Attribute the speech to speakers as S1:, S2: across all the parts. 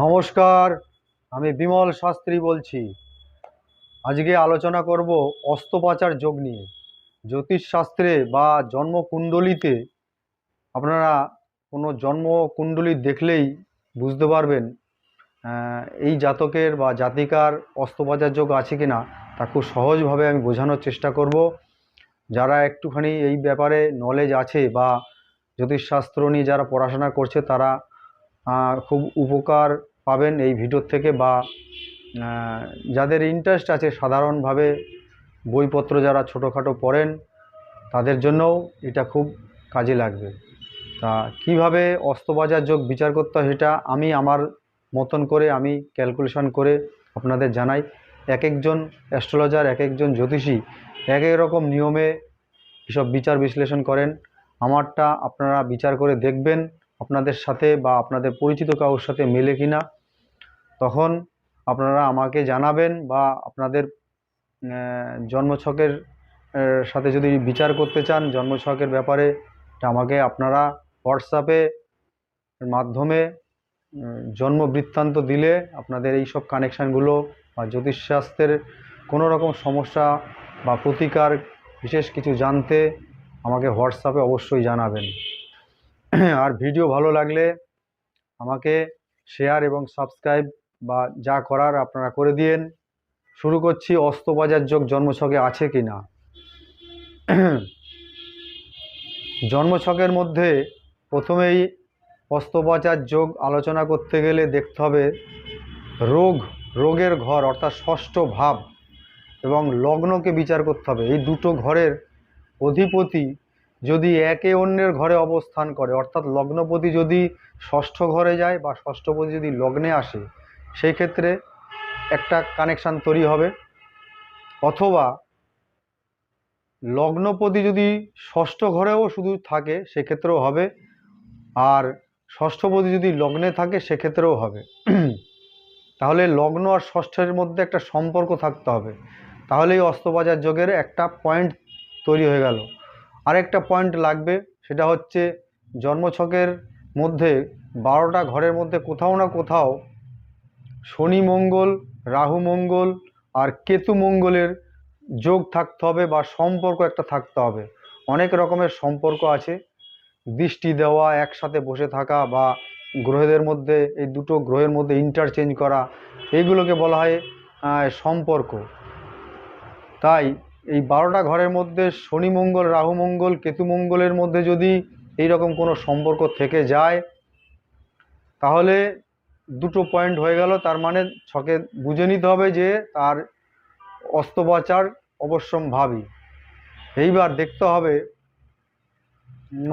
S1: নমস্কার, আমি বিমল শাস্ত্রী বলছি। আজকে আলোচনা করব অস্ত্রোপাচার যোগ নিয়ে। জ্যোতিষশাস্ত্রে বা জন্মকুণ্ডলিতে আপনারা কোনো জন্মকুণ্ডলী দেখলেই বুঝতে পারবেন এই জাতকের বা জাতিকার অস্ত্রোপাচার যোগ আছে কি না তা খুব সহজভাবে আমি বোঝানোর চেষ্টা করব। যারা একটুখানি এই ব্যাপারে নলেজ আছে বা জ্যোতিষশাস্ত্র নিয়ে যারা পড়াশোনা করছে তারা খুব উপকার পাবেন এই ভিডিওর থেকে বা যাদের ইন্টারেস্ট আছে সাধারণভাবে বইপত্র যারা ছোটোখাটো পড়েন, তাদের জন্যও এটা খুব কাজে লাগবে। তা কীভাবে অস্ত্রবাজার যোগ বিচার করতে হয় সেটা আমি আমার মতন করে, আমি ক্যালকুলেশন করে আপনাদের জানাই। এক একজন অ্যাস্ট্রোলজার এক একজন জ্যোতিষী এক এক রকম নিয়মে এসব বিচার বিশ্লেষণ করেন। আমারটা আপনারা বিচার করে দেখবেন আপনাদের সাথে বা আপনাদের পরিচিত কারোর সাথে মেলে কিনা। তখন আপনারা আমাকে জানাবেন বা আপনাদের জন্মছকের সাথে যদি বিচার করতে চান, জন্মছকের ব্যাপারে আমাকে আপনারা হোয়াটসঅ্যাপে মাধ্যমে জন্ম বৃত্তান্ত দিলে আপনাদের এই সব কানেকশানগুলো বা জ্যোতিষশাস্ত্রের কোনো রকম সমস্যা বা প্রতিকার বিশেষ কিছু জানতে আমাকে হোয়াটসঅ্যাপে অবশ্যই জানাবেন। আর ভিডিও ভালো লাগলে আমাকে শেয়ার এবং সাবস্ক্রাইব বা যা করার আপনারা করে দিয়েন। শুরু করছি অস্ত্রবাজার যোগ জন্মছকে আছে কি না? জন্মছকের মধ্যে প্রথমেই অস্ত্রোপচার যোগ আলোচনা করতে গেলে দেখতে হবে রোগ, রোগের ঘর অর্থাৎ ষষ্ঠ ভাব এবং লগ্নকে বিচার করতে হবে। এই দুটো ঘরের অধিপতি যদি একে অন্যের ঘরে অবস্থান করে, অর্থাৎ লগ্নপতি যদি ষষ্ঠ ঘরে যায় বা ষষ্ঠপতি যদি লগ্নে আসে সেই ক্ষেত্রে একটা কানেকশান তৈরি হবে। অথবা লগ্নপতি যদি ষষ্ঠ ঘরেও শুধু থাকে, সেক্ষেত্রেও হবে। আর ষষ্ঠপতি যদি লগ্নে থাকে, সেক্ষেত্রেও হবে। তাহলে লগ্ন আর ষষ্ঠের মধ্যে একটা সম্পর্ক থাকতে হবে। তাহলেই অস্ত্রবাজার যোগের একটা পয়েন্ট তৈরি হয়ে গেল। আরেকটা পয়েন্ট লাগবে, সেটা হচ্ছে জন্মছকের মধ্যে বারোটা ঘরের মধ্যে কোথাও না কোথাও শনি মঙ্গল, রাহু মঙ্গল আর কেতু মঙ্গলের যোগ থাকতে হবে বা সম্পর্ক একটা থাকতে হবে। অনেক রকমের সম্পর্ক আছে। দৃষ্টি দেওয়া, একসাথে বসে থাকা বা গ্রহদের মধ্যে, এই দুটো গ্রহের মধ্যে ইন্টারচেঞ্জ করা, এইগুলোকে বলা হয় সম্পর্ক। তাই এই বারোটা ঘরের মধ্যে শনি মঙ্গল, রাহু মঙ্গল, কেতু মঙ্গলের মধ্যে যদি এই রকম কোনো সম্পর্ক থেকে যায়, তাহলে দুটো পয়েন্ট হয়ে গেল, তার মানে ছকে বুঝে নিতে হবে যে তার অস্ত্রোপচার অবশ্যম্ভাবী এইবার দেখতে হবে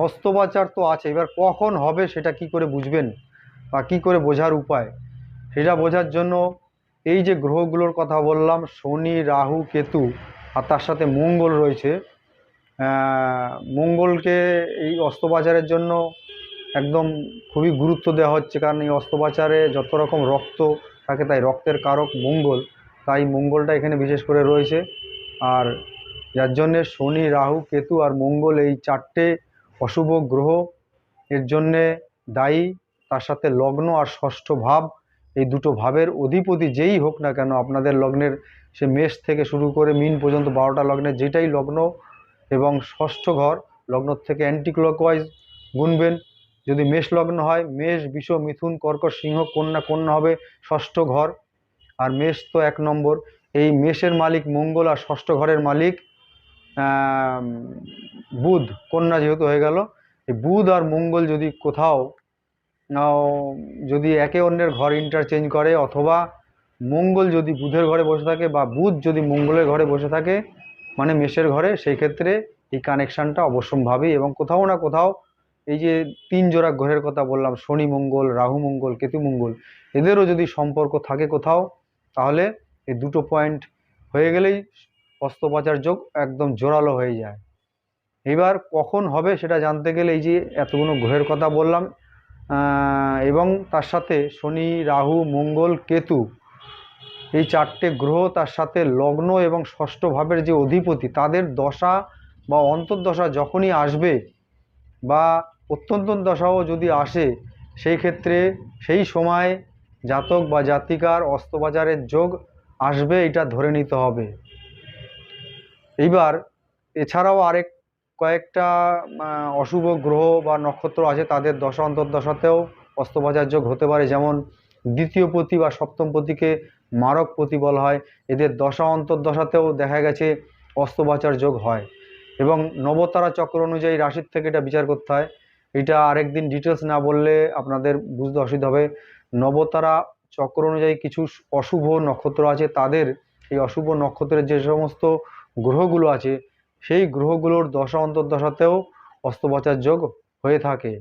S1: অস্ত্রোপচার তো আছে, এবার কখন হবে সেটা কি করে বুঝবেন বা কি করে বোঝার উপায়? সেটা বোঝার জন্য এই যে গ্রহগুলোর কথা বললাম, শনি, রাহু, কেতু আর তার সাথে মঙ্গল রয়েছে মঙ্গলকে এই অস্ত্রোপচারের জন্য একদম খুবই গুরুত্ব দেওয়া হচ্ছে, কারণ এই অস্ত্রোপচারে যত রকম রক্ত থাকে তাই রক্তের কারক মঙ্গল, তাই মঙ্গলটা এখানে বিশেষ করে রয়েছে। আর যার জন্যে শনি, রাহু, কেতু আর মঙ্গল এই চারটে অশুভ গ্রহ, এর জন্যে দায়ী, তার সাথে লগ্ন আর ষষ্ঠ ভাব, এই দুটো ভাবের অধিপতি যেই হোক না কেন আপনাদের লগ্নের সে মেষ থেকে শুরু করে মিন পর্যন্ত বারোটা লগ্নের যেটাই লগ্ন এবং ষষ্ঠ ঘর, লগ্ন থেকে অ্যান্টি ক্লকওয়াইজ গুনবেন যদি মেষ লগ্ন হয়, মেষ, বিষ, মিথুন কর্কট সিংহ, কন্যা কন্যা হবে ষষ্ঠ ঘর। আর মেষ তো এক নম্বর। এই মেষের মালিক মঙ্গল আর ষষ্ঠ ঘরের মালিক বুধ, কন্যা যেহেতু হয়ে গেল। এই বুধ আর মঙ্গল যদি কোথাও যদি একে অন্যের ঘর ইন্টারচেঞ্জ করে, অথবা মঙ্গল যদি বুধের ঘরে বসে থাকে বা বুধ যদি মঙ্গলের ঘরে বসে থাকে মানে মেষের ঘরে, সেই ক্ষেত্রে এই কানেকশানটা অবশ্যম্ভাবী এবং কোথাও না কোথাও এই যে তিন জোড়া গ্রহের কথা বললাম, শনি মঙ্গল, রাহু মঙ্গল, কেতু মঙ্গল, এদেরও যদি সম্পর্ক থাকে কোথাও, তাহলে এই দুটো পয়েন্ট হয়ে গেলেই অস্ত্রোপচার যোগ একদম জোরালো হয়ে যায়। এবার কখন হবে সেটা জানতে গেলে এই যে এতগুলো গ্রহের কথা বললাম এবং তার সাথে শনি, রাহু, মঙ্গল, কেতু, এই চারটে গ্রহ তার সাথে লগ্ন এবং ষষ্ঠ ভাবের যে অধিপতি, তাদের দশা বা অন্তর্দশা যখনই আসবে বা অত্যন্ত দশাও যদি আসে, সেই ক্ষেত্রে সেই সময় জাতক বা জাতিকার অস্ত্রবাজারের যোগ আসবে, এটা ধরে নিতে হবে। এইবার এছাড়াও আরেক কয়েকটা অশুভ গ্রহ বা নক্ষত্র আছে, তাদের দশা অন্তর্দশাতেও অস্ত্রবাজার যোগ হতে পারে। যেমন দ্বিতীয় পতি বা সপ্তম পতিকে মারক পতি বলা হয়। এদের দশা অন্তর্দশাতেও দেখা গেছে অস্ত্রবাচার যোগ হয়। এবং নবতারা চক্র অনুযায়ী রাশির থেকে এটা বিচার করতে হয়। এটা আরেকদিন ডিটেলস না বললে আপনাদের বুঝতে অসুবিধা হবে। নবতারা চক্র অনুযায়ী কিছু অশুভ নক্ষত্র আছে। তাদের এই অশুভ নক্ষত্রের যে সমস্ত গ্রহগুলো আছে, সেই গ্রহগুলোর দশা অন্তর্দশাতেও অস্ত্রোপচার যোগ হয়ে থাকে।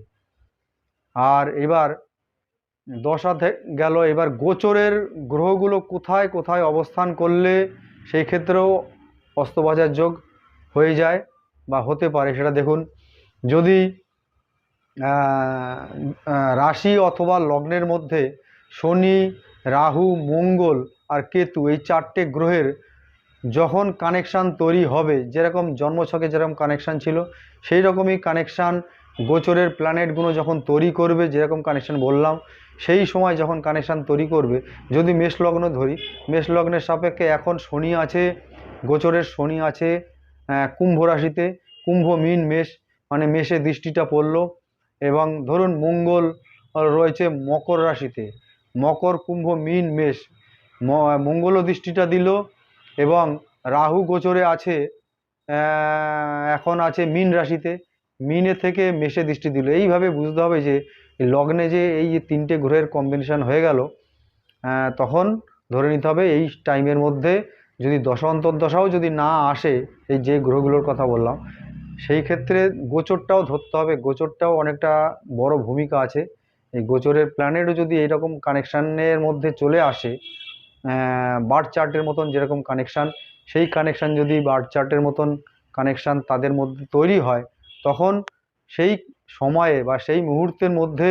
S1: আর এবার দশা গেল, এবার গোচরের গ্রহগুলো কোথায় কোথায় অবস্থান করলে সেই ক্ষেত্রেও অস্ত্রোপচার যোগ হয়ে যায় বা হতে পারে, সেটা দেখুন। যদি রাশি অথবা লগ্নের মধ্যে শনি, রাহু, মঙ্গল আর কেতু এই চারটে গ্রহের যখন কানেকশান তৈরি হবে, যেরকম জন্মছকে যেরকম কানেকশান ছিল, সেই রকমই কানেকশান গোচরের প্ল্যানেটগুলো যখন তৈরি করবে, যেরকম কানেকশান বললাম, সেই সময় যখন কানেকশান তৈরি করবে, যদি মেষ লগ্ন ধরি, মেষ লগ্নের সাপেক্ষে এখন শনি আছে, গোচরের শনি আছে কুম্ভ রাশিতে, কুম্ভ, মিন, মেষ মানে মেষে দৃষ্টিটা পড়ল এবং ধরুন মঙ্গল রয়েছে মকর রাশিতে। মকর, কুম্ভ, মিন, মেষ। মঙ্গল দৃষ্টিটা দিল এবং রাহু গোচরে আছে এখন আছে মিন রাশিতে। মিনে থেকে মেষে দৃষ্টি দিল। এইভাবে বুঝতে হবে যে, লগ্নে যে এই যে তিনটে গ্রহের কম্বিনেশন হয়ে গেল তখন ধরে নিতে হবে এই টাইমের মধ্যে যদি দশা অন্তর্দশাও যদি না আসে, এই যে গ্রহগুলোর কথা বললাম সেই ক্ষেত্রে গোচরটাও ধরতে হবে। গোচরটাও অনেকটা বড় ভূমিকা আছে। এই গোচরের প্ল্যানেটও যদি এইরকম কানেকশানের মধ্যে চলে আসে বার্থ চার্টের মতন যেরকম কানেকশান, সেই কানেকশান যদি বার্থ চার্টের মতন কানেকশান তাদের মধ্যে তৈরি হয়, তখন সেই সময়ে বা সেই মুহূর্তের মধ্যে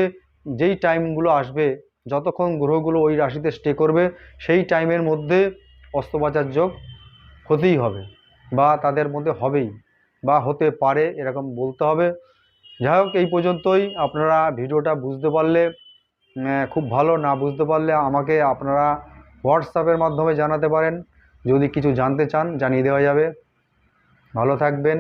S1: যেই টাইমগুলো আসবে, যতক্ষণ গ্রহগুলো ওই রাশিতে স্টে করবে, সেই টাইমের মধ্যে অস্ত্রোপচার যোগ হতেই হবে বা তাদের মধ্যে হবেই। বা হতে পারে, এরকম বলতে হবে। যাই হোক এই পর্যন্তই। আপনারা ভিডিওটা বুঝতে পারলে খুব ভালো। না বুঝতে পারলে আমাকে আপনারা হোয়াটসঅ্যাপের মাধ্যমে জানাতে পারেন। যদি কিছু জানতে চান, জানিয়ে দেওয়া যাবে। ভালো থাকবেন।